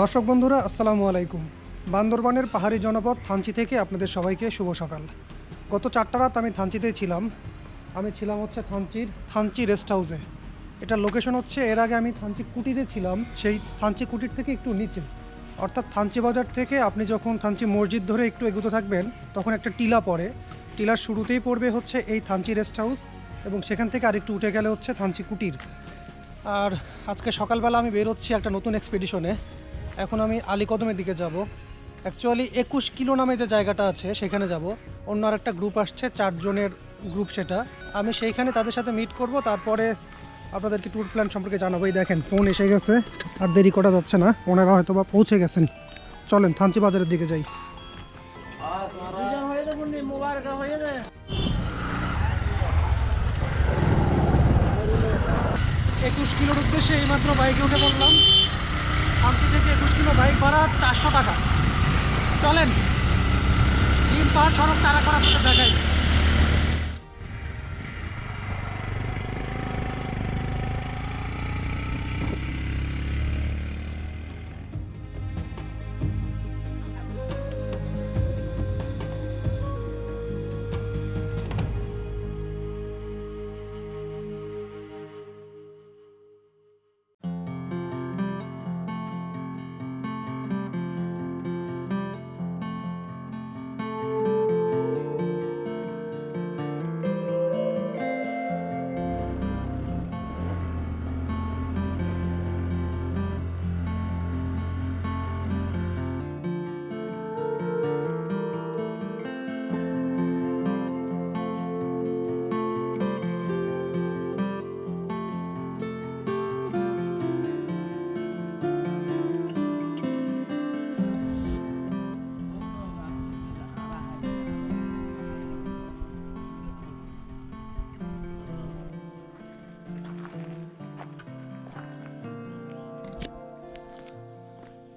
দর্শক বন্ধুরা, আসসালামু আলাইকুম। বান্দরবানের পাহাড়ি জনপদ থানচি থেকে আপনাদের সবাইকে শুভ সকাল। গত চারটা রাত আমি থানচিতেই ছিলাম। আমি ছিলাম হচ্ছে থানচির, থানচি রেস্ট হাউসে। এটার লোকেশন হচ্ছে, এর আগে আমি থানচি কুটিতে ছিলাম, সেই থানচি কুটির থেকে একটু নিচে। অর্থাৎ থানচি বাজার থেকে আপনি যখন থানচি মসজিদ ধরে একটু এগোতে থাকবেন, তখন একটা টিলা পড়ে। টিলার শুরুতেই পড়বে হচ্ছে এই থানচি রেস্ট হাউস এবং সেখান থেকে আরেকটু উঠে গেলে হচ্ছে থানচি কুটির। আর আজকে সকালবেলা আমি বেরোচ্ছি একটা নতুন এক্সপেডিশনে এখন আমি আলীকদমের দিকে যাব। অ্যাকচুয়ালি একুশ কিলো নামে যে জায়গাটা আছে, সেখানে যাব। অন্য আর একটা গ্রুপ আসছে, চারজনের গ্রুপ সেটা। আমি সেইখানে তাদের সাথে মিট করব, তারপরে আপনাদেরকে ট্যুর প্ল্যান সম্পর্কে জানাব। এই দেখেন ফোন এসে গেছে, আর দেরি করা যাচ্ছে না। ওনারা হয়তো বা পৌঁছে গেছেন। চলেন, থানচি বাজারের দিকে যাই। একুশ কিলোর উদ্দেশ্যে এইমাত্র বাইকে উঠে পড়লাম। থানচি থেকে একুশ কিলো বাইক ভাড়া চারশো টাকা। চলেন তিন পাহাড় সড়ক তারা করা দেখাই।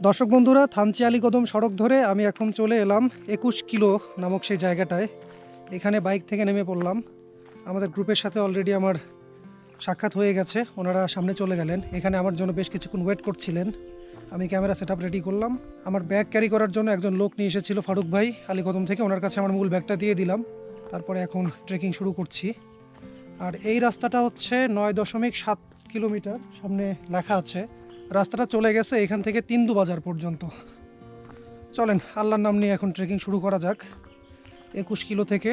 দর্শক বন্ধুরা, থানচি কদম সড়ক ধরে আমি এখন চলে এলাম একুশ কিলো নামক সেই জায়গাটায়। এখানে বাইক থেকে নেমে পড়লাম। আমাদের গ্রুপের সাথে অলরেডি আমার সাক্ষাৎ হয়ে গেছে। ওনারা সামনে চলে গেলেন। এখানে আমার জন্য বেশ কিছুক্ষণ ওয়েট করছিলেন। আমি ক্যামেরা সেট রেডি করলাম। আমার ব্যাগ ক্যারি করার জন্য একজন লোক নিয়ে এসেছিল ফারুক ভাই আলী কদম থেকে। ওনার কাছে আমার মূল ব্যাগটা দিয়ে দিলাম। তারপরে এখন ট্রেকিং শুরু করছি। আর এই রাস্তাটা হচ্ছে নয় দশমিক সাত কিলোমিটার। সামনে লেখা আছে। রাস্তাটা চলে গেছে এখান থেকে তিন্দু বাজার পর্যন্ত। চলেন, আল্লাহর নাম নিয়ে এখন ট্রেকিং শুরু করা যাক। একুশ কিলো থেকে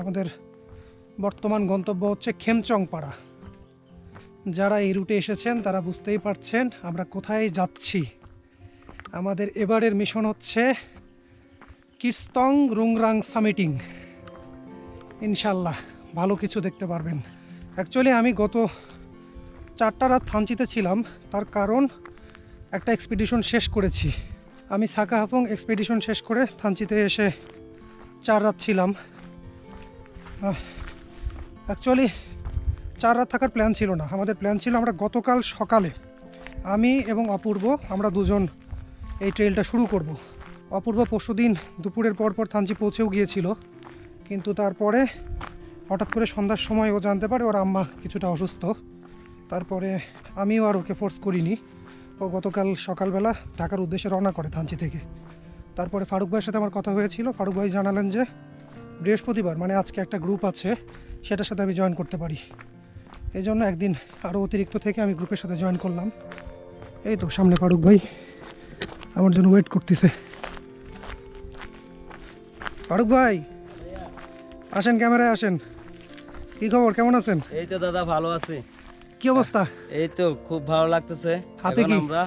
আমাদের বর্তমান গন্তব্য হচ্ছে খেমচং পাড়া যারা এই রুটে এসেছেন, তারা বুঝতেই পারছেন আমরা কোথায় যাচ্ছি। আমাদের এবারের মিশন হচ্ছে কিটস্তং রুংরাং সামিটিং। ইনশাল্লাহ ভালো কিছু দেখতে পারবেন। অ্যাকচুয়ালি আমি গত চারটা রাত থানচিতে ছিলাম, তার কারণ একটা এক্সপিডিশন শেষ করেছি। আমি সাকা হাফং এক্সপিডিশন শেষ করে থানচিতে এসে চার রাত ছিলাম। অ্যাকচুয়ালি চার রাত থাকার প্ল্যান ছিল না। আমাদের প্ল্যান ছিল আমরা গতকাল সকালে, আমি এবং অপূর্ব, আমরা দুজন এই ট্রেলটা শুরু করব। অপূর্ব পরশুদিন দুপুরের পর পর থানচি পৌঁছেও গিয়েছিল, কিন্তু তারপরে হঠাৎ করে সন্ধ্যার সময় ও জানতে পারে ওর আম্মা কিছুটা অসুস্থ। তারপরে আমিও আর ওকে ফোর্স করিনি। ও গতকাল সকালবেলা ঢাকার উদ্দেশ্যে রওনা করে থানচি থেকে। তারপরে ফারুক ভাইয়ের সাথে আমার কথা হয়েছিল। ফারুক ভাই জানালেন যে, বৃহস্পতিবার মানে আজকে একটা গ্রুপ আছে, সেটার সাথে আমি জয়েন করতে পারি। এই জন্য একদিন আরও অতিরিক্ত থেকে আমি গ্রুপের সাথে জয়েন করলাম। এই তো সামনে ফারুক ভাই, আমার জন্য ওয়েট করতেছে। ফারুক ভাই, আসেন ক্যামেরায় আসেন। কি খবর? কেমন আছেন? এই তো দাদা, ভালো আছে। কি অবস্থা? এই তো খুব ভালো লাগতেছে। হাতে কি? আমরা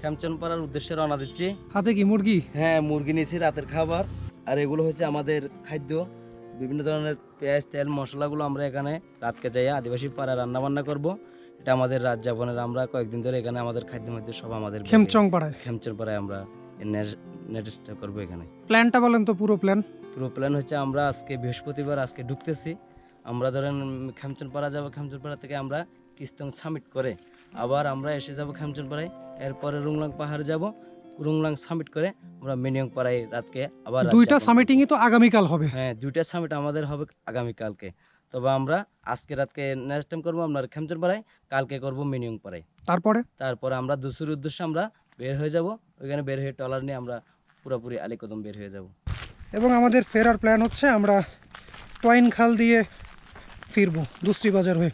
খেমচন পাড়ার উদ্দেশ্যে রওনা দিচ্ছি। হাতে কি মুরগি? হ্যাঁ মুরগি নিয়েছি রাতের খাবার। আর এগুলো হচ্ছে আমাদের খাদ্য। বিভিন্ন ধরনের পেঁয়াজ তেল মশলাগুলো আমরা এখানে রাতকে যাই আদিবাসী পাড়ায় রান্না বান্না করব। এটা আমাদের রাত যাপনের আমরা কয়েকদিন ধরে এখানে আমাদের খাদ্য মধ্যে সব আমাদের খেমচং পাড়ায় খেমচন পাড়ায় আমরা নেটস্টে করব এখানে। প্ল্যানটা বলেন তো পুরো প্ল্যান। পুরো প্ল্যান হচ্ছে আমরা আজকে বৃহস্পতিবার আজকে ঢুকতেছি। আমরা ধরেন খেমচন পাড়া যাব খেমচন পাড়া থেকে আমরা কিস্তং সামিট করে। আবার আমরা এসে যাব খেমচন পাড়ায় এরপরে রুংলাং পাহাড়ে যাব। রুংলাং সামিট করে আমরা মিনিয়ং পাড়ায় রাতকে আবার দুইটা সামিটিংই তো আগামীকাল হবে। হ্যাঁ দুইটা সামিট আমাদের হবে আগামীকালকে। তবে আমরা আজকে রাতকে নেক্সট টাইম করব আমরা খেমচন পাড়ায় কালকে করব মিনিয়ং পাড়ায় তারপরে? তারপরে আমরা দুসুর উদ্দেশ্যে আমরা বের হয়ে যাব। ওইখানে বের হয়ে টলার নিয়ে আমরা পুরোপুরি আলিকদম বের হয়ে যাব। এবং আমাদের ফেরার প্ল্যান হচ্ছে আমরা টয়েন খাল দিয়ে ফিরবো দুশ্রী বাজার হয়ে।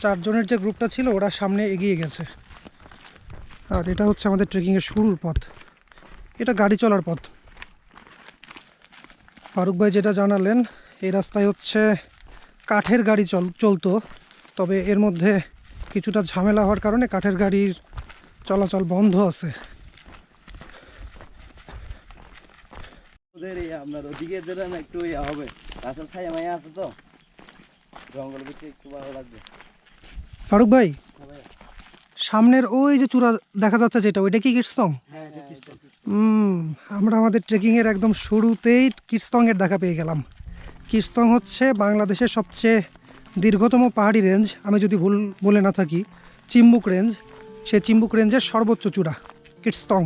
চারজনের যে গ্রুপটা ছিল, ওরা সামনে এগিয়ে গেছে। আর এটা হচ্ছে আমাদের ট্রেকিংয়ের শুরুর পথ। এটা গাড়ি চলার পথ। ফারুক ভাই যেটা জানালেন, এই রাস্তায় হচ্ছে কাঠের গাড়ি চল চলতো, তবে এর মধ্যে কিছুটা ঝামেলা হওয়ার কারণে কাঠের গাড়ির চলাচল বন্ধ আছে। একটু হবে। তো। ভিতরে একটু ভালো লাগবে। ফারুক ভাই সামনের ওই যে চূড়া দেখা যাচ্ছে যেটা ওইটা কি কিটসং হ্যাঁ হুম আমরা আমাদের ট্রেকিংয়ের একদম শুরুতেই কিটস্তংয়ের দেখা পেয়ে গেলাম। কিটস্তং হচ্ছে বাংলাদেশের সবচেয়ে দীর্ঘতম পাহাড়ি রেঞ্জ আমি যদি ভুল বলে না থাকি চিম্বুক রেঞ্জ সে চিম্বুক রেঞ্জের সর্বোচ্চ চূড়া কিটস্তং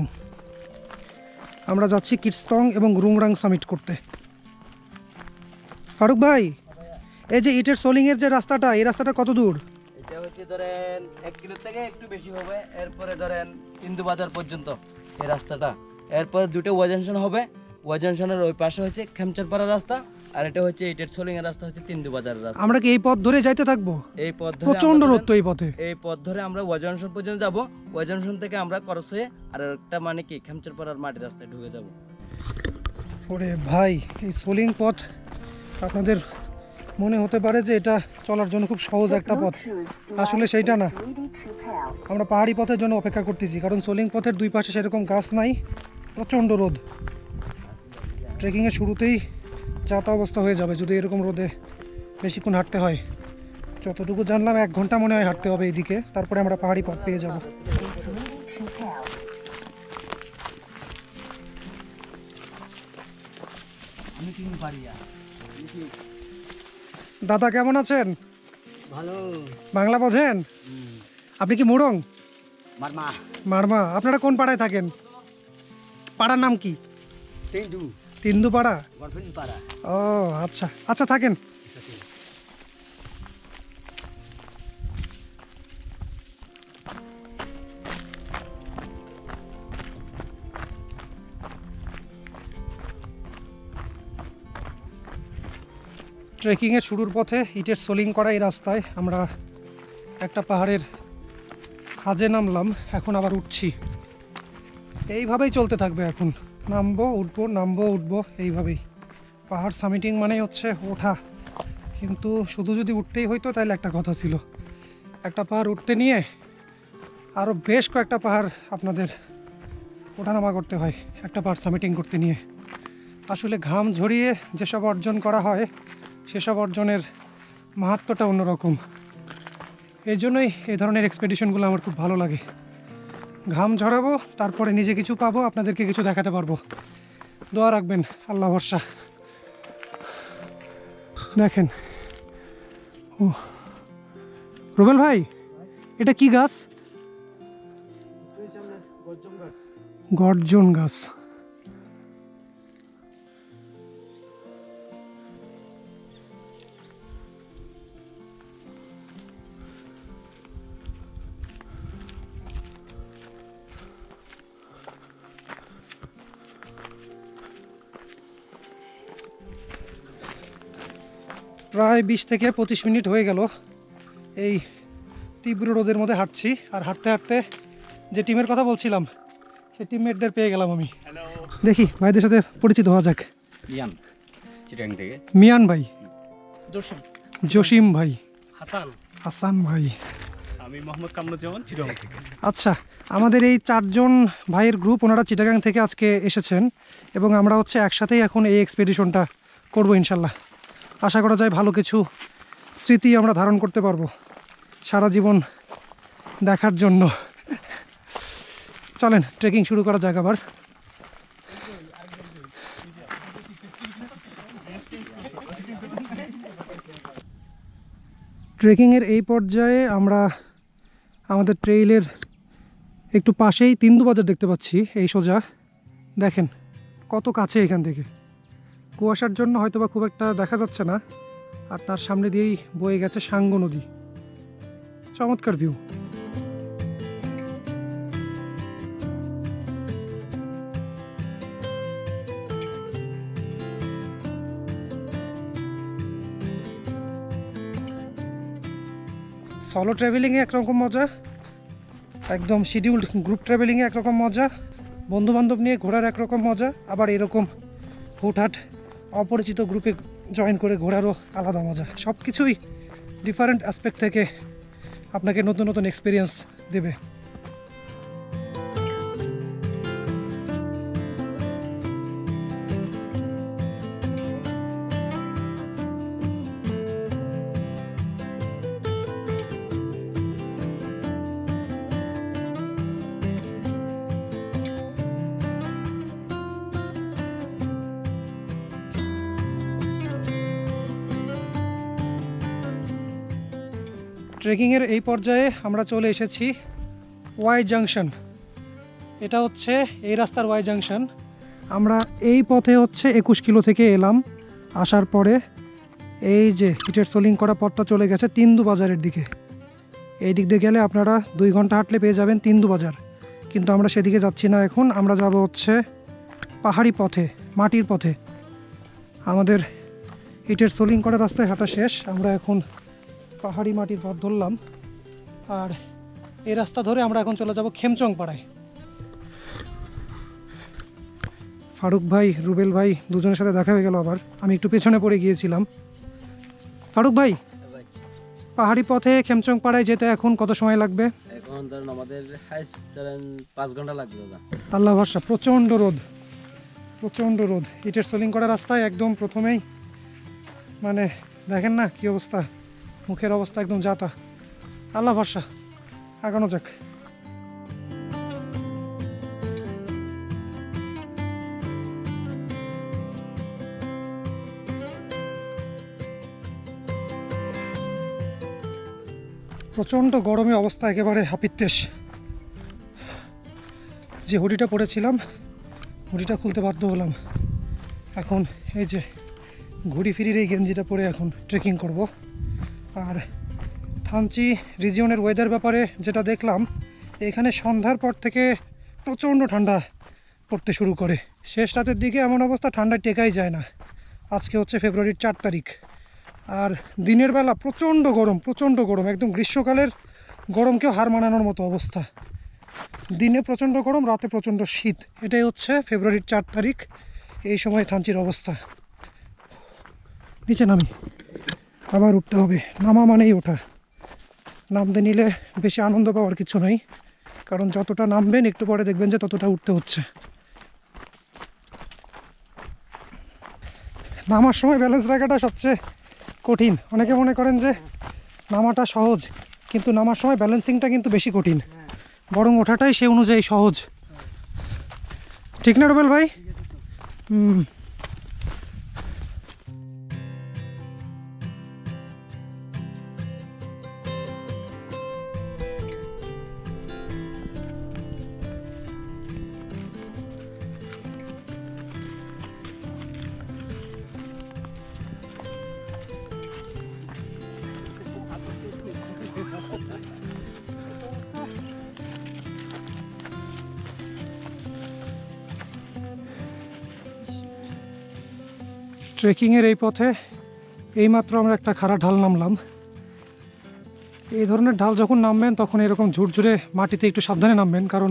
আমরা যাচ্ছি কিটস্তং এবং রুংরাং সামিট করতে। ফারুক ভাই এই যে ইটের সোলিংয়ের যে রাস্তাটা এই রাস্তাটা কত দূর? হচ্ছে ধরেন এক কিলো থেকে একটু বেশি হবে এরপরে ধরেন ইন্দু বাজার পর্যন্ত এই রাস্তাটা। এরপরে দুটো ওয়াজেনশন হবে ওয়াই জংশনের ওই পাশে হচ্ছে খেমচারপাড়া রাস্তা আর এটা হচ্ছে ইটের সোলিং এর রাস্তা হচ্ছে তিন্দু বাজারের রাস্তা। আমরা কি এই পথ ধরে যাইতে থাকব? এই পথ ধরে প্রচণ্ড রোদ তো এই পথে। এই পথ ধরে আমরা ওয়াই জংশন পর্যন্ত যাব ওয়াই জংশন থেকে আমরা করস হয়ে আর একটা মানে কি খেমচারপাড়ার মাটির রাস্তায় ঢুকে যাব। ওরে ভাই এই সোলিং পথ আপনাদের মনে হতে পারে যে এটা চলার জন্য খুব সহজ একটা পথ। আসলে সেইটা না। আমরা পাহাড়ি পথের জন্য অপেক্ষা করতেছি, কারণ সোলিং পথের দুই পাশে সেরকম গাছ নাই, প্রচণ্ড রোদ। ট্রেকিংয়ের শুরুতেই যাতা অবস্থা হয়ে যাবে, যদি এরকম রোদে বেশিক্ষণ হাঁটতে হয়। যতটুকু জানলাম, এক ঘণ্টা মনে হয় হাঁটতে হবে এইদিকে তারপরে আমরা পাহাড়ি পথ পেয়ে যাব। আমি দাদা কেমন আছেন? ভালো। বাংলা বোঝেন? আপনি কি মুড়ং? মারমা। মারমা আপনারা কোন পাড়ায় থাকেন? পাড়ার নাম কি? তিন্দু তিন্দু পাড়া পাড়া ও আচ্ছা। আচ্ছা থাকেন। ট্রেকিংয়ের শুরুর পথে ইটের সোলিং করা এই রাস্তায় আমরা একটা পাহাড়ের খাজে নামলাম, এখন আবার উঠছি। এইভাবেই চলতে থাকবে এখন। নামবো, উঠবো নামবো, উঠবো, এইভাবেই। পাহাড় সামিটিং মানেই হচ্ছে ওঠা। কিন্তু শুধু যদি উঠতেই হইতো, তাহলে একটা কথা ছিল। একটা পাহাড় উঠতে নিয়ে আরও বেশ কয়েকটা পাহাড় আপনাদের ওঠানামা করতে হয়, একটা পাহাড় সামিটিং করতে নিয়ে। আসলে ঘাম ঝরিয়ে যেসব অর্জন করা হয় সেসব অর্জনের মাহাত্ম্যটা অন্যরকম। এই জন্যই এই ধরনের এক্সপেডিশনগুলো আমার খুব ভালো লাগে। ঘাম ঝরাবো, তারপরে নিজে কিছু পাবো, আপনাদেরকে কিছু দেখাতে পারব। দোয়া রাখবেন, আল্লাহ ভরসা। দেখেন। ও রুবেল ভাই, এটা কি গাছ? গর্জন গাছ। প্রায় বিশ থেকে পঁচিশ মিনিট হয়ে গেল। এই তীব্র রোদের মধ্যে হাঁটছি আর হাঁটতে হাঁটতে যে টিমের কথা বলছিলাম সেই টিমমেটদের পেয়ে গেলাম আমি। দেখি ভাইদের সাথে পরিচিত হওয়া যাক। ইয়ান চিটাং থেকে। মিয়ান ভাই। জসিম। জসিম ভাই। হাসান। হাসান ভাই। আমি মোহাম্মদ কামরুজ্জামান চিটাং থেকে। আচ্ছা আমাদের এই চারজন ভাইয়ের গ্রুপ ওনারা চিটাগাং থেকে আজকে এসেছেন এবং আমরা হচ্ছে একসাথেই এখন এই এক্সপেডিশনটা করব ইনশাল্লাহ। আশা করা যায় ভালো কিছু স্মৃতি আমরা ধারণ করতে পারব সারা জীবন দেখার জন্য। চলেন ট্রেকিং শুরু করা যাক আবার। ট্রেকিংয়ের এই পর্যায়ে আমরা আমাদের ট্রেইলের একটু পাশেই তিন্দু বাজার দেখতে পাচ্ছি, এই সোজা। দেখেন, কত কাছে এখান থেকে। কুয়াশার জন্য হয়তো বা খুব একটা দেখা যাচ্ছে না। আর তার সামনে দিয়েই বয়ে গেছে সাঙ্গ নদী। চমৎকার ভিউ। সলো ট্রাভেলিংয়ে একরকম মজা, একদম শিডিউল্ড গ্রুপ ট্রাভেলিংয়ে একরকম মজা, বন্ধুবান্ধব নিয়ে ঘোরার একরকম মজা, আবার এরকম হুটহাট অপরিচিত গ্রুপে জয়েন করে ঘোরারও আলাদা মজা। সব কিছুই ডিফারেন্ট অ্যাসপেক্ট থেকে আপনাকে নতুন নতুন এক্সপিরিয়েন্স দেবে। ট্রেকিংয়ের এই পর্যায়ে আমরা চলে এসেছি ওয়াই জাংশন। এটা হচ্ছে এই রাস্তার ওয়াই জাংশন। আমরা এই পথে হচ্ছে একুশ কিলো থেকে এলাম। আসার পরে এই যে ইটের সোলিং করা পথটা চলে গেছে তিন্দু বাজারের দিকে। এই দিক দিয়ে গেলে আপনারা দুই ঘণ্টা হাঁটলে পেয়ে যাবেন তিন্দু বাজার। কিন্তু আমরা সেদিকে যাচ্ছি না এখন, আমরা যাব হচ্ছে পাহাড়ি পথে, মাটির পথে। আমাদের ইটের সোলিং করা রাস্তায় হাঁটা শেষ, আমরা এখন পাহাড়ি মাটির পথ ধরলাম। আর এই রাস্তা ধরে আমরা এখন চলে যাব খেমচং পাড়ায় ফারুক ভাই রুবেল ভাই দুজনের সাথে দেখা হয়ে গেল আবার। আমি একটু পেছনে পড়ে গিয়েছিলাম। ফারুক ভাই পাহাড়ি পথে খেমচং পাড়ায় যেতে এখন কত সময় লাগবে? এখন ধরেন আমাদের পাঁচ ঘণ্টা লাগবে আল্লাহ ভরসা প্রচণ্ড রোদ। প্রচণ্ড রোদ। ইটের সোলিং করা রাস্তায় একদম প্রথমেই মানে দেখেন না কি অবস্থা। মুখের অবস্থা একদম যাতা আল্লাহ ভরসা। আগানো যাক। প্রচণ্ড গরমে অবস্থা একেবারে হাপিত্তেশ। যে হুডিটা পরেছিলাম, হুডিটা খুলতে বাধ্য হলাম। এখন এই যে ঘুরি ফিরির এই গেঞ্জিটা পরে এখন ট্রেকিং করব। আর থানচি রিজিয়নের ওয়েদার ব্যাপারে যেটা দেখলাম, এখানে সন্ধ্যার পর থেকে প্রচণ্ড ঠান্ডা পড়তে শুরু করে। শেষ রাতের দিকে এমন অবস্থা ঠান্ডা টেকাই যায় না। আজকে হচ্ছে ফেব্রুয়ারির চার তারিখ। আর দিনের বেলা প্রচণ্ড গরম প্রচণ্ড গরম, একদম গ্রীষ্মকালের গরমকেও হার মানানোর মতো অবস্থা। দিনে প্রচণ্ড গরম, রাতে প্রচণ্ড শীত। এটাই হচ্ছে ফেব্রুয়ারির চার তারিখ, এই সময় থানচির অবস্থা। নিচে নামি। আবার উঠতে হবে। নামা মানেই ওঠা। নামতে নিলে বেশি আনন্দ পাওয়ার কিছু নেই। কারণ যতটা নামবেন, একটু পরে দেখবেন যে ততটা উঠতে হচ্ছে। নামার সময় ব্যালেন্স রাখাটা সবচেয়ে কঠিন। অনেকে মনে করেন যে নামাটা সহজ, কিন্তু নামার সময় ব্যালেন্সিংটা কিন্তু বেশি কঠিন। বরং ওঠাটাই সে অনুযায়ী সহজ। ঠিক না রুবেল ভাই? হুম। ট্রেকিংয়ের এই পথে এইমাত্র আমরা একটা খাড়া ঢাল নামলাম। এই ধরনের ঢাল যখন নামবেন, তখন এরকম ঝুরঝুরে মাটিতে একটু সাবধানে নামবেন, কারণ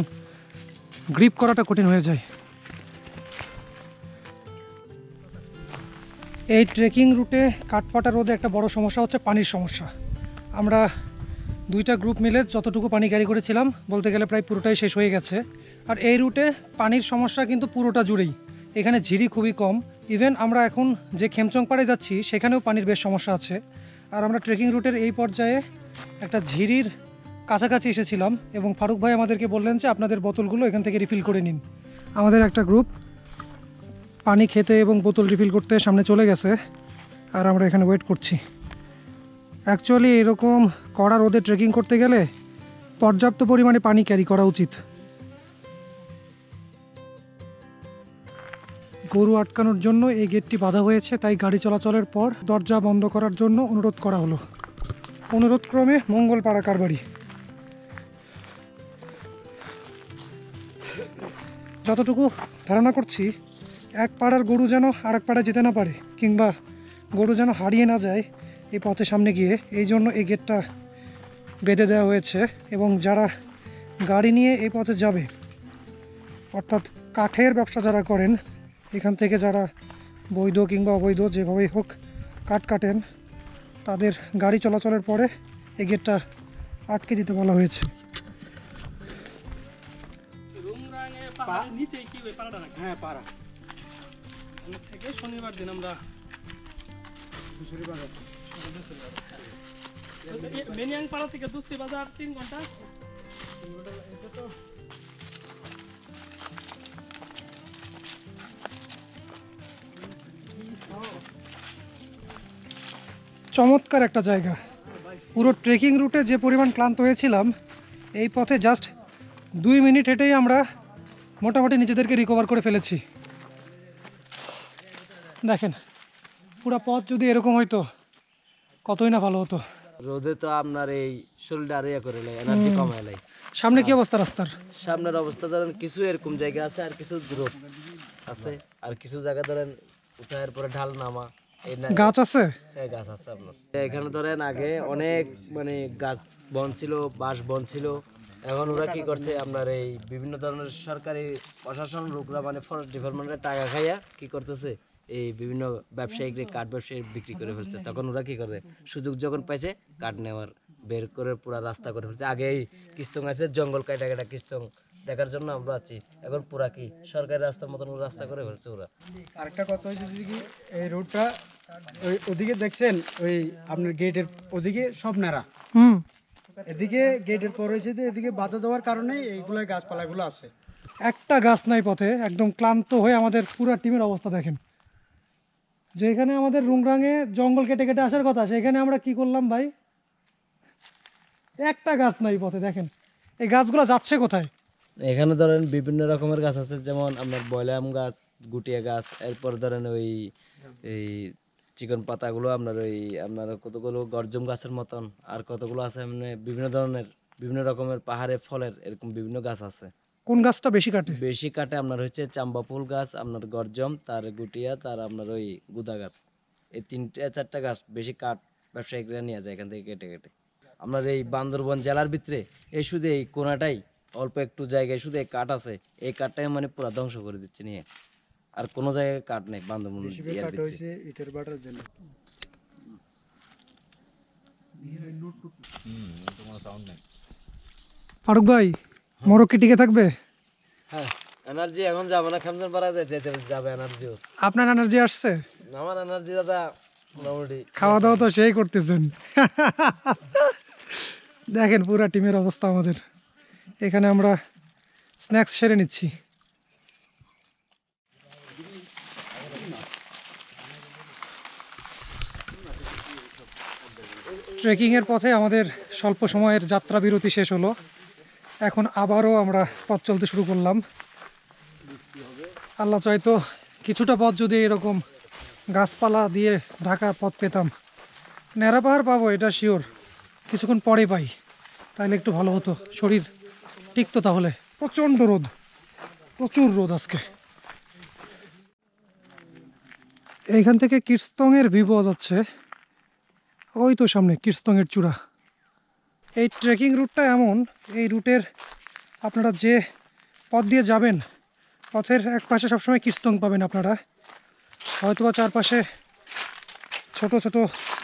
গ্রিপ করাটা কঠিন হয়ে যায়। এই ট্রেকিং রুটে কাঠফাটা রোদে একটা বড় সমস্যা হচ্ছে পানির সমস্যা। আমরা দুইটা গ্রুপ মিলে যতটুকু পানি ক্যারি করেছিলাম, বলতে গেলে প্রায় পুরোটাই শেষ হয়ে গেছে। আর এই রুটে পানির সমস্যা কিন্তু পুরোটা জুড়েই। এখানে ঝিরি খুবই কম। ইভেন আমরা এখন যে খেমচং পাড়ে যাচ্ছি, সেখানেও পানির বেশ সমস্যা আছে। আর আমরা ট্রেকিং রুটের এই পর্যায়ে একটা ঝিরির কাছাকাছি এসেছিলাম এবং ফারুক ভাই আমাদেরকে বললেন যে আপনাদের বোতলগুলো এখান থেকে রিফিল করে নিন। আমাদের একটা গ্রুপ পানি খেতে এবং বোতল রিফিল করতে সামনে চলে গেছে, আর আমরা এখানে ওয়েট করছি। অ্যাকচুয়ালি এরকম কড়া রোদে ট্রেকিং করতে গেলে পর্যাপ্ত পরিমাণে পানি ক্যারি করা উচিত। গরু আটকানোর জন্য এই গেটটি বাধা হয়েছে, তাই গাড়ি চলাচলের পর দরজা বন্ধ করার জন্য অনুরোধ করা হলো। অনুরোধক্রমে মঙ্গলপাড়া কারবাড়ি যতটুকু ধারণা করছি, এক পাড়ার গরু যেন আরেক পাড়া যেতে না পারে, কিংবা গরু যেন হারিয়ে না যায় এই পথের সামনে গিয়ে, এই জন্য এই গেটটা বেঁধে দেওয়া হয়েছে এবং যারা গাড়ি নিয়ে এই পথে যাবে, অর্থাৎ কাঠের ব্যবসা যারা করেন এখান থেকে যারা বৈধ কিংবা অবৈধ যেভাবেই হোক কাঠ কাটেন তাদের গাড়ি চলাচলের পরে এই গেটটা আটকে দিতে বলা হয়েছে। হ্যাঁ পাড়া। থেকে শনিবার দিন আমরা মেনিয়াং পাড়া থেকে দুশ্রী বাজার তিন ঘণ্টা। চমৎকার একটা জায়গা। পুরো ট্রেকিং রুটে যে পরিমাণ ক্লান্ত হয়েছিলাম এই পথে জাস্ট দুই মিনিট হেঁটেই আমরা মোটামুটি নিজেদেরকে রিকভার করে ফেলেছি। দেখেন পুরো পথ যদি এরকম হইতো কতই না ভালো হতো। রোদে তো আপনার এই শরীরটা ইয়ে করে লাই এনার্জি কমায় লাই সামনে কি অবস্থা রাস্তার? সামনের অবস্থা ধরেন কিছু এরকম জায়গা আছে আর কিছু দূর আছে আর কিছু জায়গা ধরেন উঠায়ের পরে ঢাল নামা। এই গাছ আছে? হ্যাঁ গাছ আছে আপনার। এখানে ধরেন আগে অনেক মানে গাছ বন ছিল বাঁশ বন ছিল। এখন ওরা কি করছে আপনার এই বিভিন্ন ধরনের সরকারি প্রশাসন লোকরা মানে ফরেস্ট ডিপার্টমেন্টের টাকা খাইয়া কি করতেছে এই বিভিন্ন ব্যবসায়িক কাঠ ব্যবসায়ী বিক্রি করে ফেলছে। তখন ওরা কি করে সুযোগ যখন পাইছে কাঠ নেওয়ার বের করে পুরা রাস্তা করে ফেলছে। আগে এই কিস্তং আছে জঙ্গল কাটা কাটা কিস্তং দেখার জন্য আমরা আছি। এখন পুরা কি? সরকারি রাস্তার মতন রাস্তা করে ফেলছে ওরা। আরেকটা কথা হয়েছে যদি কি এই রোডটা ওই ওদিকে দেখছেন ওই আপনার গেটের ওদিকে সব নাড়া। হুম। এদিকে গেটের পর হয়েছে যে এদিকে বাধা দেওয়ার কারণে এইগুলো গাছপালাগুলো আছে। একটা গাছ নাই পথে একদম ক্লান্ত হয়ে আমাদের পুরো টিমের অবস্থা দেখেন। যেখানে আমাদের রুংরাঙে জঙ্গল কেটে কেটে আসার কথা সেখানে আমরা কি করলাম ভাই? একটা গাছ নাই পথে দেখেন। এই গাছগুলো যাচ্ছে কোথায়? এখানে ধরেন বিভিন্ন রকমের গাছ আছে যেমন আপনার বয়লাম গাছ গুটিয়া গাছ এরপর ধরেন ওই এই চিকন পাতাগুলো আপনার ওই আপনার কতগুলো গরজম গাছের মতন আর কতগুলো আছে মানে বিভিন্ন ধরনের বিভিন্ন রকমের পাহাড়ে ফলের এরকম বিভিন্ন গাছ আছে। কোন গাছটা বেশি কাটে? বেশি কাটে আপনার হচ্ছে চাম্বা ফুল গাছ আপনার গরজম তার গুটিয়া তার আপনার ওই গুদা গাছ। এই তিনটে চারটা গাছ বেশি কাঠ ব্যবসায়িকরা নিয়ে যায় এখান থেকে কেটে কেটে। আপনার এই বান্দরবন জেলার ভিতরে এই শুধু এই কোনাটাই অল্প একটু জায়গায় শুধু এই কাঠ আছে এই কাঠটাই মানে পুরো ধ্বংস করে দিচ্ছে নিয়ে। আর কোনো জায়গায় কাঠ নেই ইটের বাটার জন্য। ফারুক ভাই মোরগ কি টিকে থাকবে? হ্যাঁ এনার্জি এখন যাবে না খামজান যায় যেতে যাবে এনার্জিও। আপনার এনার্জি আসছে? আমার এনার্জি দাদা মোটামুটি। খাওয়া দাওয়া তো সেই করতেছেন। দেখেন পুরা টিমের অবস্থা আমাদের। এখানে আমরা স্ন্যাক্স সেরে নিচ্ছি। ট্রেকিংয়ের পথে আমাদের স্বল্প সময়ের যাত্রা বিরতি শেষ হলো। এখন আবারও আমরা পথ চলতে শুরু করলাম। আল্লাহ চাইতো কিছুটা পথ যদি এরকম গাছপালা দিয়ে ঢাকা পথ পেতাম। ন্যাড়া পাহাড় পাবো, এটা শিওর কিছুক্ষণ পরে পাই তাহলে একটু ভালো হতো, শরীর টিকতো তাহলে? প্রচণ্ড রোদ। প্রচুর রোদ আজকে। এইখান থেকে কীর্তনের ভিউ পাওয়া যাচ্ছে। ওই তো সামনে কীর্তনের চূড়া। এই ট্রেকিং রুটটা এমন, এই রুটের আপনারা যে পথ দিয়ে যাবেন, পথের এক পাশে সবসময় কীর্তন পাবেন আপনারা। হয়তোবা চারপাশে ছোট ছোট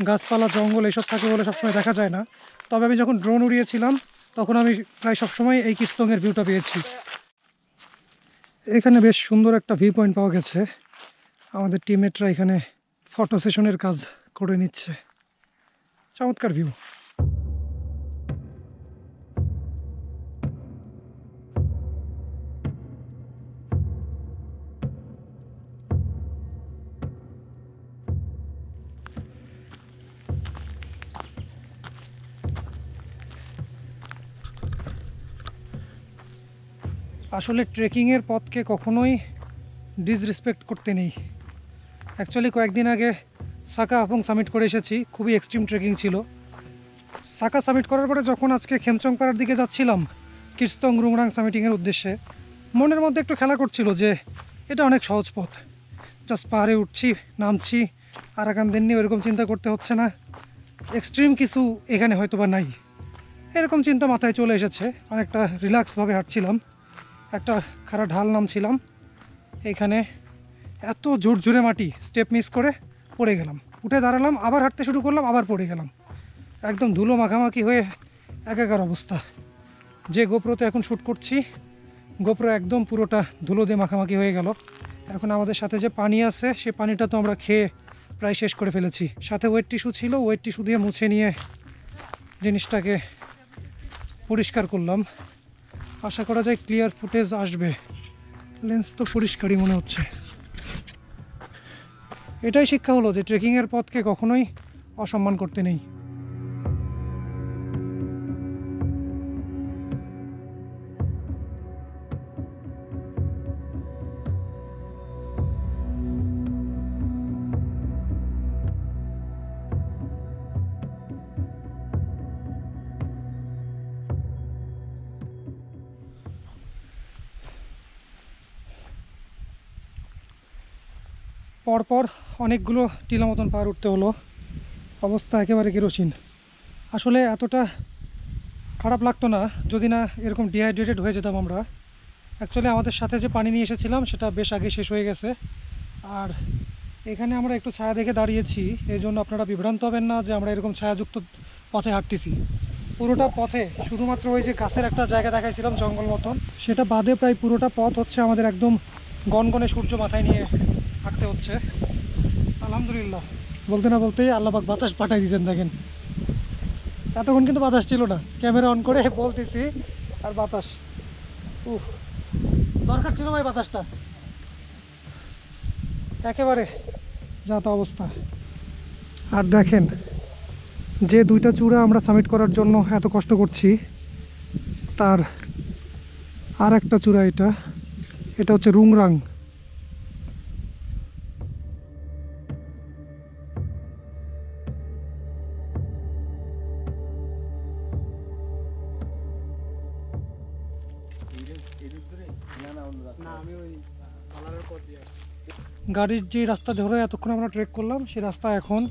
গাছপালা, জঙ্গল, এইসব থাকে বলে সবসময় দেখা যায় না। তবে আমি যখন ড্রোন উড়িয়েছিলাম তখন আমি প্রায় সবসময় এই কিস্তংয়ের ভিউটা পেয়েছি। এখানে বেশ সুন্দর একটা ভিউ পয়েন্ট পাওয়া গেছে। আমাদের টিমমেটরা এখানে ফটো সেশনের কাজ করে নিচ্ছে। চমৎকার ভিউ আসলে ট্রেকিংয়ের পথকে কখনোই ডিসরেসপেক্ট করতে নেই। অ্যাকচুয়ালি কয়েকদিন আগে সাকা এবং সামিট করে এসেছি, খুবই এক্সট্রিম ট্রেকিং ছিল। সাকা সামিট করার পরে যখন আজকে খেমচংপাড়ার দিকে যাচ্ছিলাম কীর্তং রুংরাং সামিটিংয়ের উদ্দেশ্যে, মনের মধ্যে একটু খেলা করছিল যে এটা অনেক সহজ পথ। জাস্ট পাহাড়ে উঠছি, নামছি আরাকান দিন নিয়ে ওইরকম চিন্তা করতে হচ্ছে না। এক্সট্রিম কিছু এখানে হয়তো বা নাই। এরকম চিন্তা মাথায় চলে এসেছে, অনেকটা রিল্যাক্সভাবে হাঁটছিলাম। একটা খারাপ ঢাল নামছিলাম। এইখানে এত জোর জোরে মাটি স্টেপ মিস করে পড়ে গেলাম। উঠে দাঁড়ালাম, আবার হাঁটতে শুরু করলাম, আবার পড়ে গেলাম। একদম ধুলো মাখামাখি হয়ে একাকার অবস্থা। যে গোপ্রোতে এখন শ্যুট করছি, গোপ্রো একদম পুরোটা ধুলো দিয়ে মাখামাখি হয়ে গেল। এখন আমাদের সাথে যে পানি আছে, সে পানিটা তো আমরা খেয়ে প্রায় শেষ করে ফেলেছি। সাথে ওয়েট টিস্যু ছিল ওয়েট টিস্যু দিয়ে মুছে নিয়ে জিনিসটাকে পরিষ্কার করলাম। আশা করা যায় ক্লিয়ার ফুটেজ আসবে। লেন্স তো পরিষ্কারই মনে হচ্ছে। এটাই শিক্ষা হলো যে ট্রেকিংয়ের পথকে কখনোই অসম্মান করতে নেই। পরপর অনেকগুলো টিলা মতন পাহাড় উঠতে হলো। অবস্থা একেবারে কেরোসিন। আসলে এতটা খারাপ লাগতো না, যদি না এরকম ডিহাইড্রেটেড হয়ে যেতাম আমরা। অ্যাকচুয়ালি আমাদের সাথে যে পানি নিয়ে এসেছিলাম, সেটা বেশ আগে শেষ হয়ে গেছে। আর এখানে আমরা একটু ছায়া দেখে দাঁড়িয়েছি এই জন্য আপনারা বিভ্রান্ত হবেন না যে আমরা এরকম ছায়াযুক্ত পথে হাঁটতেছি। পুরোটা পথে শুধুমাত্র ওই যে গাছের একটা জায়গা দেখাইছিলাম জঙ্গল মতন, সেটা বাদে প্রায় পুরোটা পথ হচ্ছে আমাদের একদম গনগনে সূর্য মাথায় নিয়ে হাঁটতে হচ্ছে। আলহামদুলিল্লাহ। বলতে না বলতেই আল্লাহবাক বাতাস পাঠাই দিয়েছেন, দেখেন। এতক্ষণ কিন্তু বাতাস ছিল না। ক্যামেরা অন করে বলতেছি, আর বাতাস। উহ দরকার ছিল ভাই বাতাসটা। একেবারে যা তা অবস্থা। আর দেখেন, যে দুইটা চূড়া আমরা সাবমিট করার জন্য এত কষ্ট করছি, তার আর একটা চূড়া এটা। এটা হচ্ছে রুংরাং। গাড়ির যে রাস্তা ধরে এতক্ষণ আমরা ট্রেক করলাম সেই রাস্তা এখন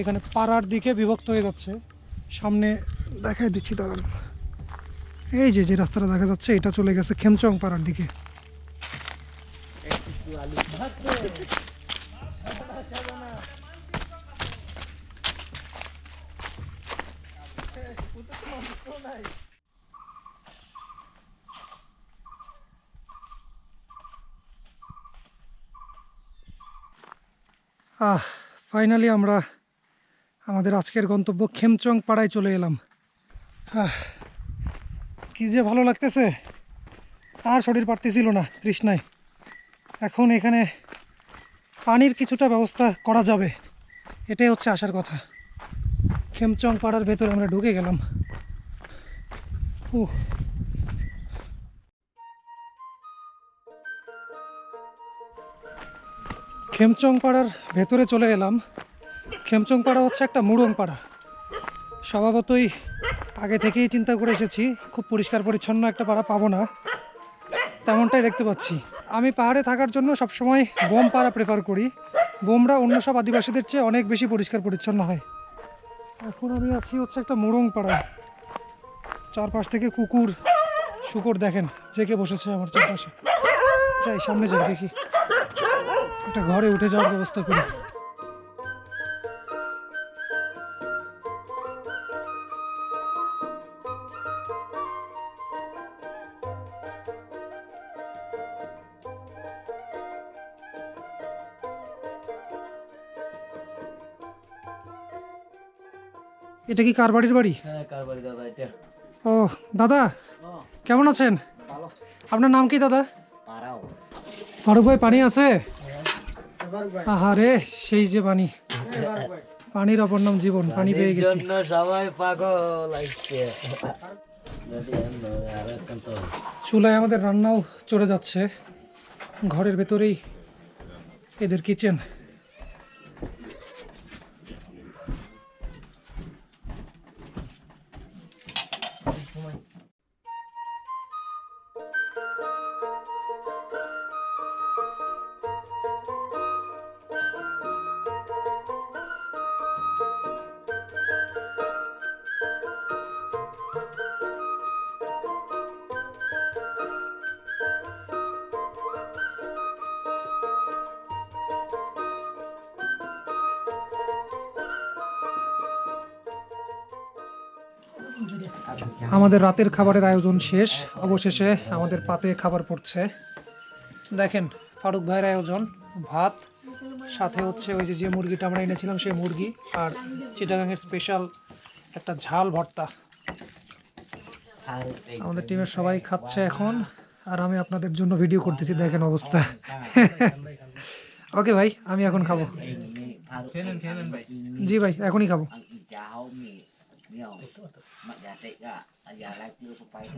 এখানে পাড়ার দিকে বিভক্ত হয়ে যাচ্ছে। সামনে দেখাই দিচ্ছি দাঁড়ান। এই যে যে রাস্তাটা দেখা যাচ্ছে, এটা চলে গেছে খেমচং পাড়ার দিকে। আহ ফাইনালি আমরা আমাদের আজকের গন্তব্য খেমচং পাড়ায় চলে এলাম। আহ, কি যে ভালো লাগতেছে। আর শরীর পারতেছিল না তৃষ্ণায়। এখন এখানে পানির কিছুটা ব্যবস্থা করা যাবে। এটাই হচ্ছে আসার কথা। খেমচং পাড়ার ভেতরে আমরা ঢুকে গেলাম। উহ খেমচং পাড়ার ভেতরে চলে এলাম। খেমচং পাড়া হচ্ছে একটা মুড়ং পাড়া স্বভাবতই আগে থেকেই চিন্তা করে এসেছি, খুব পরিষ্কার পরিচ্ছন্ন একটা পাড়া পাবো না। তেমনটাই দেখতে পাচ্ছি। আমি পাহাড়ে থাকার জন্য সবসময় বোম পাড়া প্রেফার করি। বোমরা অন্য সব আদিবাসীদের চেয়ে অনেক বেশি পরিষ্কার পরিচ্ছন্ন হয়। এখন আমি আছি হচ্ছে একটা মুড়ং পাড়ায় চারপাশ থেকে কুকুর, শুকর দেখেন জেগে বসেছে আমার চারপাশে। যাই, সামনে যাই, দেখি। একটা ঘরে উঠে যাওয়ার ব্যবস্থা করি। এটা কি কার বাড়ির বাড়ি? হ্যাঁ কার বাড়ি দাদা এটা? ও দাদা কেমন আছেন? আপনার নাম কি দাদা? ফারুক ভাই পানি আছে? আহারে সেই যে পানি পানির অপর নাম জীবন পানি পেয়ে গেছি। জন্য সবাই পাগল আজকে চুলায় আমাদের রান্নাও চলে যাচ্ছে। ঘরের ভেতরেই এদের কিচেন। আমাদের রাতের খাবারের আয়োজন শেষ। অবশেষে আমাদের পাতে খাবার পড়ছে। দেখেন, ফারুক ভাইয়ের আয়োজন। ভাত, সাথে হচ্ছে ওই যে যে মুরগিটা আমরা এনেছিলাম, সেই মুরগি আর চিটাগাংয়ের স্পেশাল একটা ঝাল ভর্তা। আমাদের টিমের সবাই খাচ্ছে এখন। আর আমি আপনাদের জন্য ভিডিও করতেছি, দেখেন অবস্থা। ওকে ভাই, আমি এখন খাব। জি ভাই, এখনই খাব। allá la club, papá.